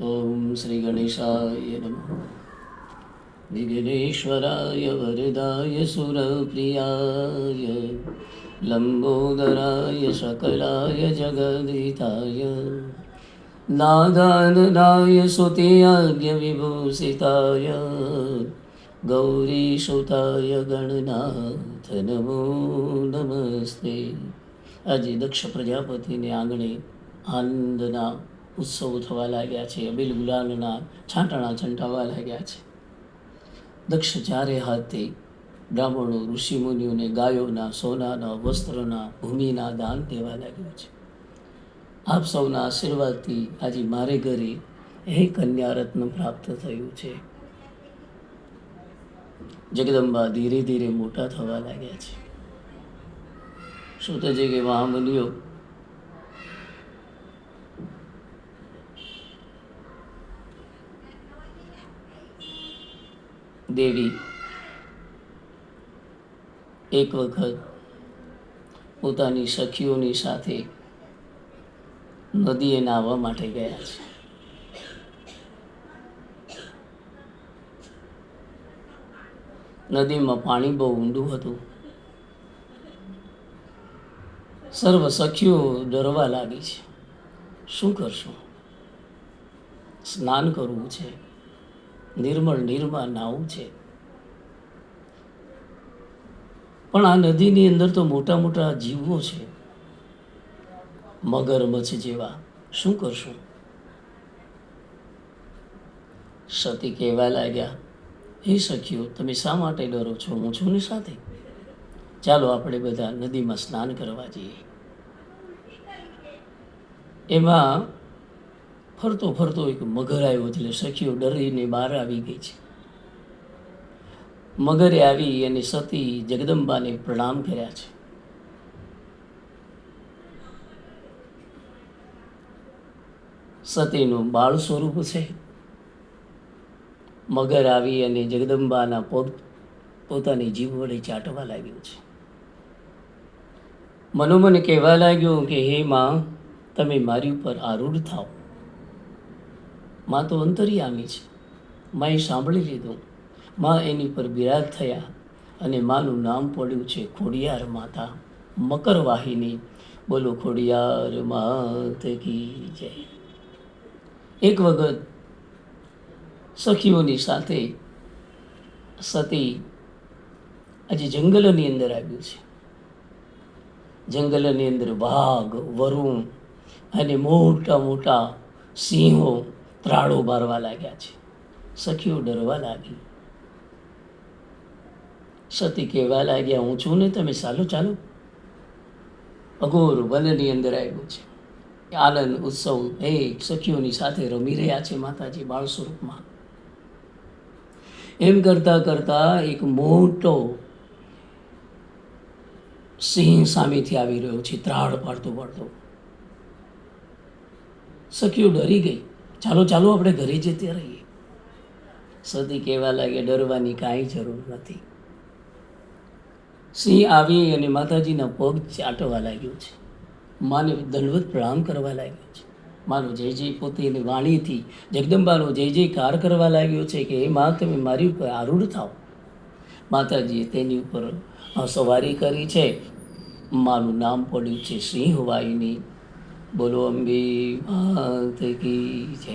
ॐ श्रीगणेशाय नमः विघ्नेश्वराय वरदाय सुरप्रियाय लम्बोदराय सकलाय जगदिताय नादाननाय स्तुतियाज्ञविभूषिताय ગૌરીસુતાય ગણનાથ નમો નમસ્તે આજે દક્ષ પ્રજાપતિને આંગણે આનંદના ઉત્સવ થવા લાગ્યા છે, અબીલ ગુલાલના છાંટણા છંટાવા લાગ્યા છે. દક્ષ જ્યારે હાથે બ્રાહ્મણો, ઋષિમુનિઓને ગાયોના, સોનાના, વસ્ત્રના, ભૂમિના દાન દેવા લાગ્યો છે. આપ સૌના આશીર્વાદથી આજે મારે ઘરે એ કન્યા રત્ન પ્રાપ્ત થયું છે. જગદંબા ધીરે ધીરે મોટા થવા લાગ્યા છે. શું તો છે કે મહામુનિઓ દેવી. એક વખત પોતાની સખીઓની સાથે નદીએ નાહવા માટે ગયા છે. નદીમાં પાણી બહુ ઊંડું હતું. સર્વ સખીઓ ડરવા લાગી છે. શું કરશું? સ્નાન કરવું છે. નિર્મળ નિર્મા નાવું છે. પણ આ નદીની અંદર તો મોટા મોટા જીવો છે. મગરમચ્છ જેવા. શું કરશું? સતી કહેવા લાગ્યા. હે સખીઓ, તમે શા માટે ડરો છો? હું છું ને સાથે? ચાલો આપણે બધા નદીમાં સ્નાન કરવા જઈએ. એમાં ફરતો ફરતો એક મગર આવ્યો એટલે સખીઓ ડરીને બહાર આવી ગઈ છે. મગરે આવી અને સતી જગદંબાને પ્રણામ કર્યા છે. સતીનું બાળ સ્વરૂપ છે. મગર આવી અને જગદંબાના પગ પોતાની જીભ વડે ચાટવા લાગ્યું છે. મનોમન કહેવા લાગ્યું કે, હે માં, તમે મારી ઉપર આરૂઢ થાઓ. માં તો અંતર્યામી છે. માએ સાંભળી લીધું. માં એની પર બિરાજ થયા અને માનું નામ પડ્યું છે ખોડિયાર માતા. મકરવાહિની. બોલો, ખોડિયાર માત કી જય. એક વખત સખીઓની સાથે સતી આજે જંગલની અંદર આવ્યું છે. જંગલની અંદર વાઘ, વરુણ અને મોટા મોટા સિંહો ત્રાળો બારવા લાગ્યા છે. સખીઓ ડરવા લાગી. સતી કહેવા લાગ્યા, હું છું ને તમે? ચાલો ચાલો. અઘોર વનની અંદર આવ્યો છે. આનંદ, ઉત્સવ એ સખીઓની સાથે રમી રહ્યા છે માતાજી બાળ સ્વરૂપમાં એમ કરતા કરતા એક મોટો સિંહ સામેથી આવી રહ્યો છે, ત્રાળ પાડતો પાડતો. સખીઓ ડરી ગઈ. ચાલો ચાલો આપણે ઘરે જતી રહીએ. સતી કહેવા લાગે, ડરવાની કાંઈ જરૂર નથી. સિંહ આવી અને માતાજીના પગ ચાટવા લાગ્યો છે. માને દંડવત પ્રણામ કરવા લાગ્યો છે. મારો જય જય પોતેની વાણીથી જગદંબાનો જય જયકાર કરવા લાગ્યો છે કે એ માં, તમે મારી ઉપર આરૂઢ થાઓ. માતાજીએ તેની ઉપર સવારી કરી છે. માનું નામ પડ્યું છે સિંહ વાહિની બોલો અંબી માત કી જય.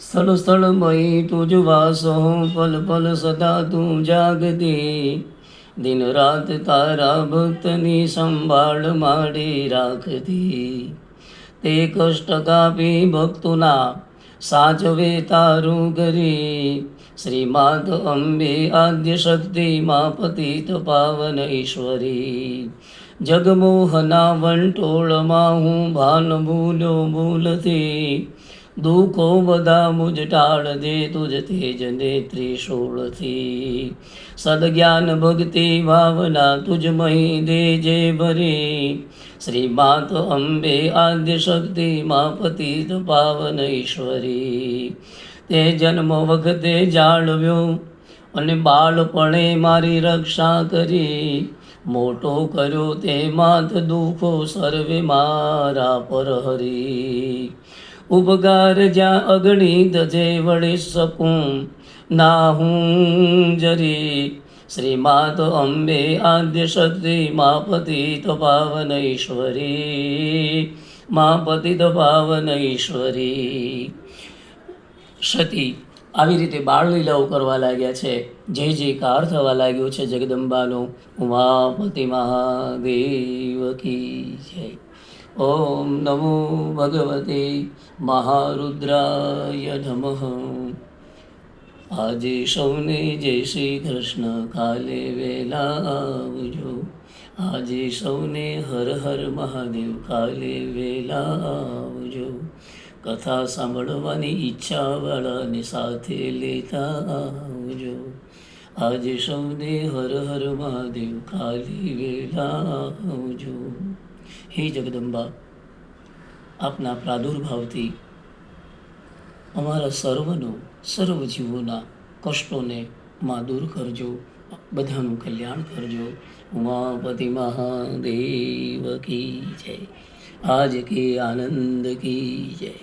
સ્થળ સ્થળમય તુજ વાસો, પલ પલ સદા તું જાગતી દિન રાત તારા ભક્તની સંભાળ માડી રાખતી તે કષ્ટ કાપી ભક્તોના સાચવે તારું ગરી. શ્રી માધવ અંબે આદ્ય શક્તિ મા પતિત પાવન ઈશ્વરી. જગમોહના વંટોળમાં હું ભાન ભૂલો ભૂલથી દુઃખો બધા મુજ ટાળ દે તુજ તેજ નેત્રી સોળથી. સદજ્ઞાન ભક્તિ ભાવના તુજ મહી દે જે ભરી. શ્રી માત અંબે આદ્ય શક્તિ મા પતિત પાવન ઈશ્વરી. તે જન્મ વખતે જાળવ્યો અને બાળપણે મારી રક્ષા કરી. મોટો કર્યો તે માત દુઃખો સર્વે મારા પર હરી. ઉપકાર જ્યાં અગણિત જે વળી શકું ના હું જરી. શ્રીમાત અંબે આદ્ય શક્તિ મા પતિત પાવન ઈશ્વરી. મા પતિત પાવન ઈશ્વરી. સતી, આવી રીતે બાળલીલાઓ કરવા લાગ્યા છે. જે જે કાર થવા લાગ્યો છે જગદંબાનો, ઉમાપતિ મહાદેવ કી જય. ઓમ નમો भगवते મહારુદ્રાય નમઃ આજે સૌને જય શ્રી કૃષ્ણ કાલે વેલા આવજો આજે સૌને હર હર મહાદેવ કાલે વેલા આવજો કથા સાંભળવાની ઈચ્છાવાળાને સાથે લેતા આવજો આજે સૌને હર હર મહાદેવ કાલે વેલા આવજો હે જગદંબા, આપના પ્રાદુર્ભાવથી અમારા સર્વનો સર્વ જીવોના કષ્ટોને માં દૂર કરજો, બધાનું કલ્યાણ કરજો. ઉમાપતિ મહાદેવ કી જય. આજ કે આનંદ કી જય.